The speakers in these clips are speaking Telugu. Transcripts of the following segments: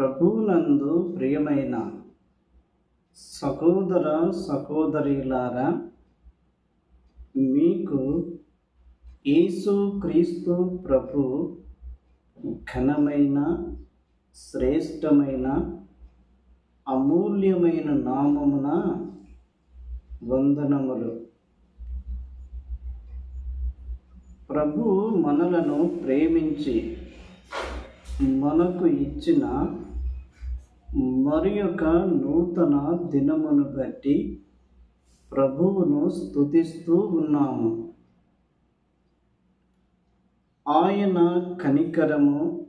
ప్రభునందు ప్రియమైన సహోదర సహోదరిలారా మీకు యేసు క్రీస్తు ప్రభు ఘనమైన శ్రేష్టమైన అమూల్యమైన నామమున వందనములు. ప్రభు మనలను ప్రేమించి మనకు ఇచ్చిన మరి యొక్క నూతన దినమును బట్టి ప్రభువును స్థుతిస్తూ ఉన్నాము. ఆయన కనికరము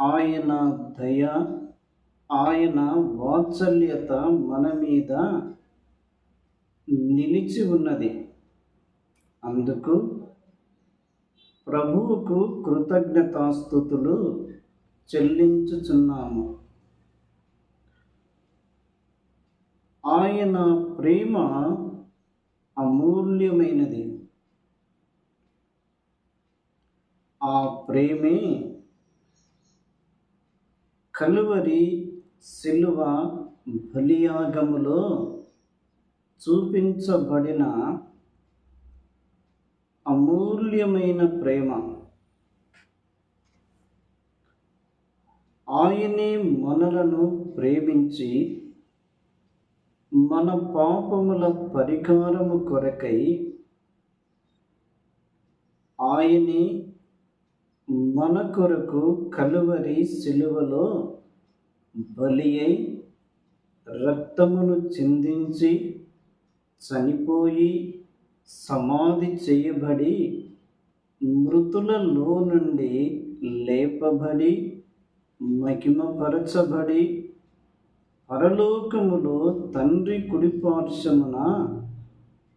ఆయన దయ ఆయన వాత్సల్యత మన మీద నిలిచి ఉన్నది. అందుకు ప్రభువుకు కృతజ్ఞతాస్థుతులు చెల్లించుచున్నాము. ఆయన ప్రేమ అమూల్యమైనది. ఆ ప్రేమే కలువరి శిలువ బలియాగములో చూపించబడిన అమూల్యమైన ప్రేమ. ఆయనే మనలను ప్రేమించి మన పాపముల పరిహారము కొరకై ఆయనే మన కొరకు కలువరి సిలువలో బలి అయి రక్తమును చిందించి చనిపోయి సమాధి చేయబడి మృతులలో నుండి లేపబడి మహిమపరచబడి పరలోకములో తండ్రి కుడిపార్శ్వమున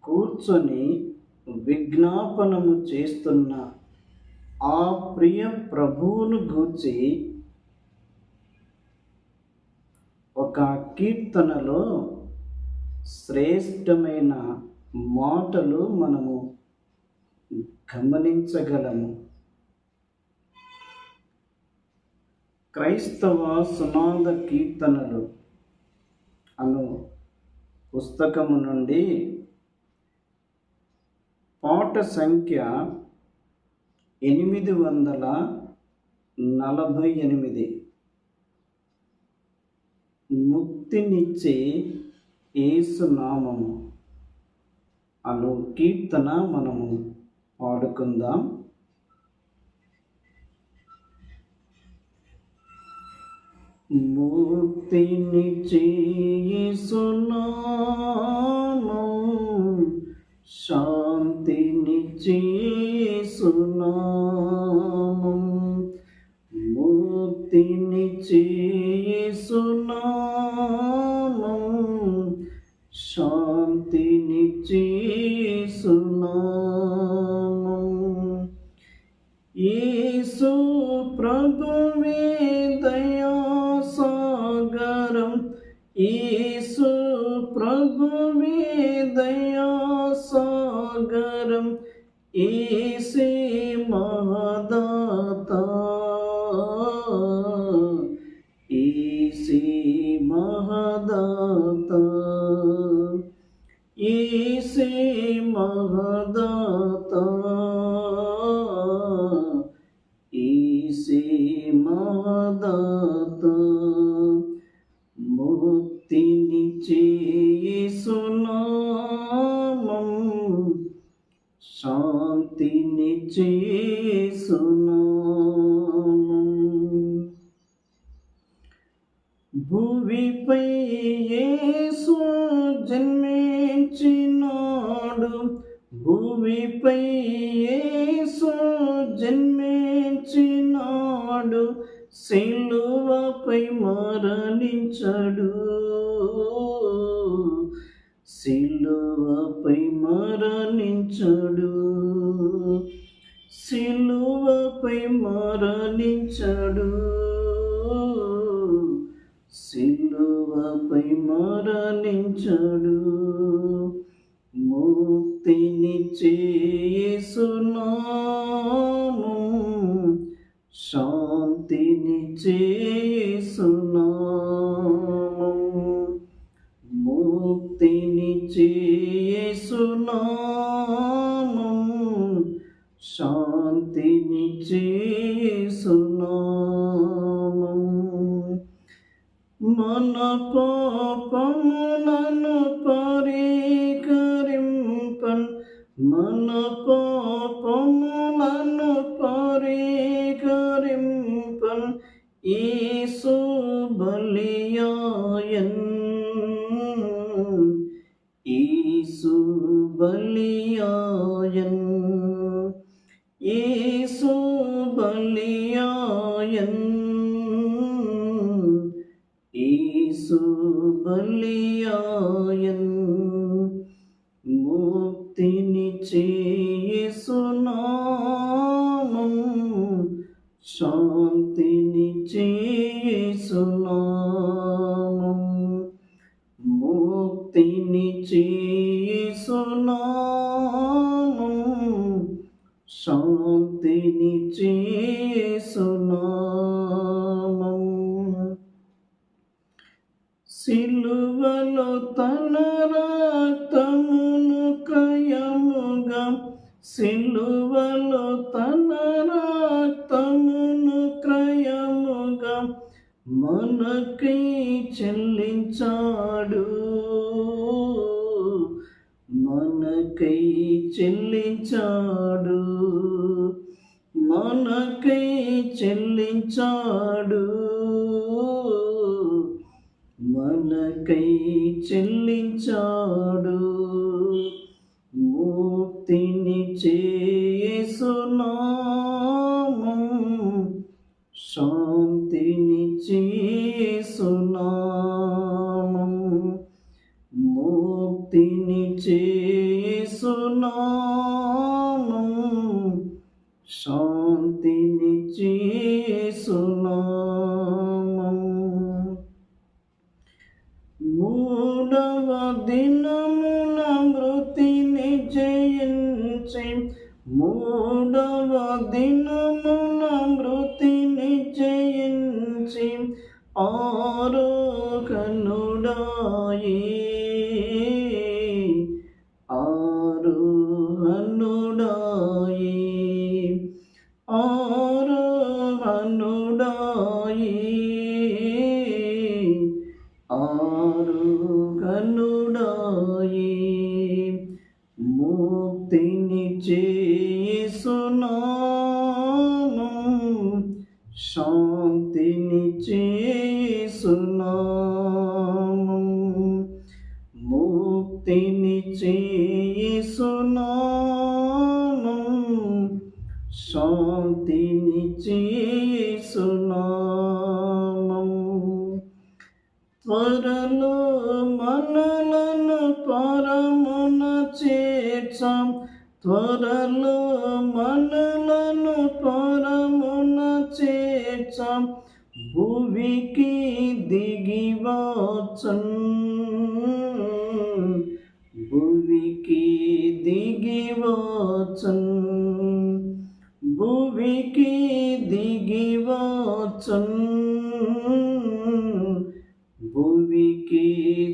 కూర్చొని విజ్ఞాపనము చేస్తున్న ఆ ప్రియ ప్రభువును గూర్చి ఒక కీర్తనలో శ్రేష్టమైన మాటలు మనము గమనించగలము. క్రైస్తవ సునాద కీర్తనలు అను పుస్తకము నుండి పాట సంఖ్య ఎనిమిది వందల నలభై ఎనిమిది. ముక్తినిచ్చే ఏసునామము అను కీర్తన మనము పాడుకుందాం. মূর্তি নিচে শুনো শান্তি নিচে শুনো মূর্তি নিচে শুনো শান্তি మహదాత ఏసే మహదాత. ఏసే మహదాత. ఈసే మహదాత. ముక్తినిచ్చే సునామం శాంతినిచ్చే సునామం భువిపై యేసు జన్మించినాడు. భూమిపై యేసు జన్మించినాడు. శిలువపై మరణించడు. సిలువపై మరణించడు. సిలువపై మరణించడు. సిలువపై మరణించడు. ముక్తిని చేసు పాపములను పరికరింపన్ మన పాపములను పరికరింపన్ యేసు బలియాయన్ యేసు బలియాయన్ యేసు బలియాయన్ బలియాయన్ ముక్తిని చేసునాను శాంతిని చేసునాను ముక్తిని చేసునాను శాంతిని చేసునాను సిలువలో తన రాతమును క్రయముగా సిలువలో తన రాతమును క్రయముగా మనకై చెల్లించాడు. మనకై చెల్లించాడు. మనకై చెల్లించాడు. మనకై చెల్లించాడు. ముక్తిని చేసునామం. శాంతిని చేసునామం. ముక్తిని చేసునామం. శాంతి దినమున మృతిని జయించి మూడవ దినమున మృతిని జయించి ఆరోహనుడాయి ఆరోహనుడాయి ఆ చేసునామం శాంతిని చేసునామం త్వరలో మనలను పరమున చేర్చాం. త్వరలో మనలను పరమున చేర్చాం. భూమికి దిగి దిగి వచ్చన్ భూమికి దిగి వచ్చన్ భూమికి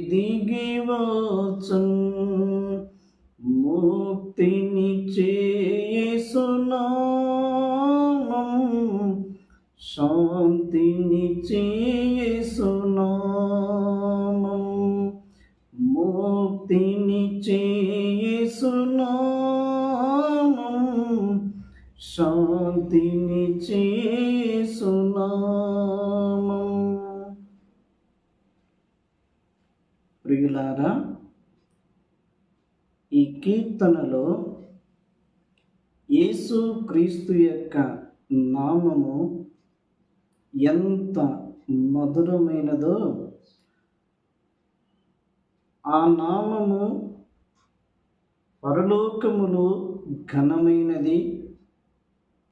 దిగి వచ్చన్ ముక్తిని చేసునామం శాంతిని చేసునామం శాంతిని చేసునామం. ప్రియులారా ఈ కీర్తనలో యేసు క్రీస్తు యొక్క నామము ఎంత మధురమైనదో ఆ నామము పరలోకములో ఘనమైనది.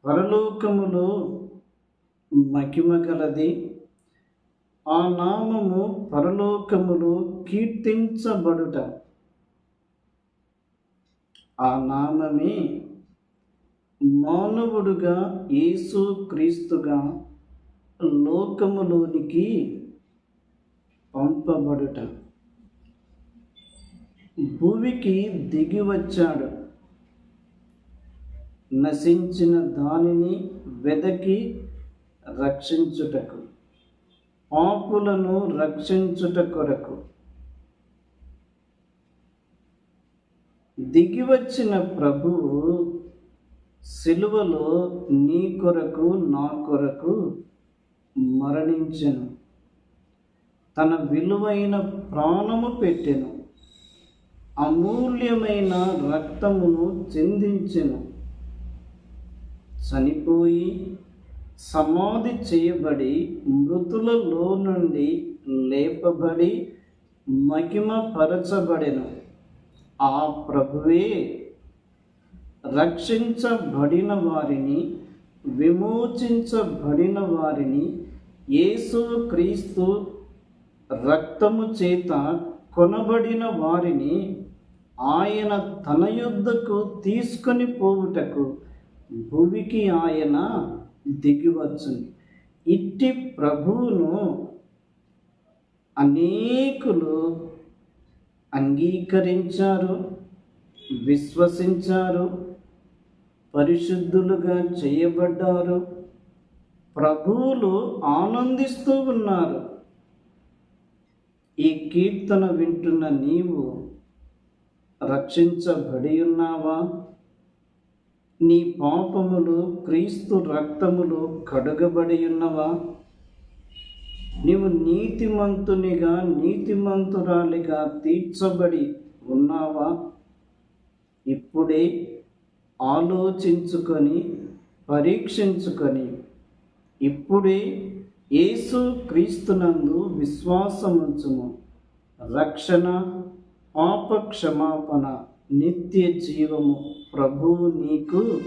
పరలోకములో మహిమ గలది. ఆ నామము పరలోకములో కీర్తించబడుట. ఆ నామమే మానవుడుగా యేసు క్రీస్తుగా లోకములోనికి పంపబడుట. భూమికి దిగి వచ్చాడు. నశించిన దానిని వెదకి రక్షించుటకు పాపులను రక్షించుట కొరకు. దిగివచ్చిన ప్రభువు సిలువలో నీ కొరకు నా కొరకు మరణించెను. తన విలువైన ప్రాణము పెట్టెను. అమూల్యమైన రక్తమును చెందించెను. చనిపోయి సమాధి చేయబడి మృతులలో నుండి లేపబడి మహిమపరచబడిన. ఆ ప్రభువే రక్షించబడిన వారిని విమోచించబడిన వారిని యేసు క్రీస్తు రక్తము చేత కొనబడిన వారిని ఆయన తన యుద్ధకు తీసుకొని పోవుటకు భూమికి ఆయన దిగివచ్చును. ఇట్టి ప్రభువును అనేకులు అంగీకరించారు విశ్వసించారు పరిశుద్ధులుగా చేయబడ్డారు. ప్రభువులు ఆనందిస్తూ ఉన్నారు. ఈ కీర్తన వింటున్న నీవు రక్షించబడి ఉన్నావా? నీ పాపములు క్రీస్తు రక్తములు కడుగబడి ఉన్నవా నీవు నీతిమంతునిగా నీతిమంతురాలిగా తీర్చబడి ఉన్నావా? ఇప్పుడే ఆలోచించుకొని పరీక్షించుకొని ఇప్పుడే యేసు క్రీస్తునందు విశ్వాసముంచుము. రక్షణ పాప క్షమాపణ నిత్య జీవము. ప్రభువు నీకు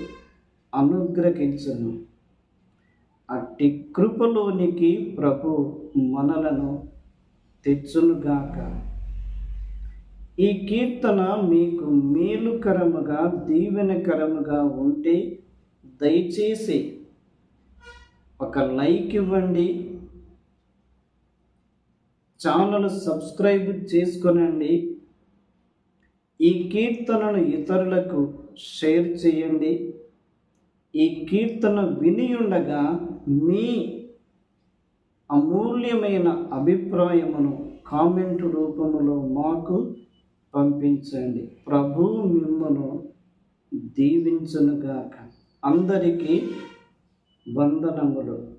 అనుగ్రహించును. అట్టి కృపలోనికి ప్రభు మనలను తెచ్చునుగాక. ఈ కీర్తన మీకు మేలుకరముగా దీవెనకరముగా ఉంటే దయచేసి ఒక లైక్ ఇవ్వండి. ఛానల్ సబ్స్క్రైబ్ చేసుకోనండి. ఈ కీర్తనను ఇతరులకు షేర్ చేయండి. ఈ కీర్తన వినియుండగా మీ అమూల్యమైన అభిప్రాయమును కామెంట్ రూపములో మాకు పంపించండి. ప్రభు మిమ్మను దీవించునుగాక. అందరికీ వందనములు.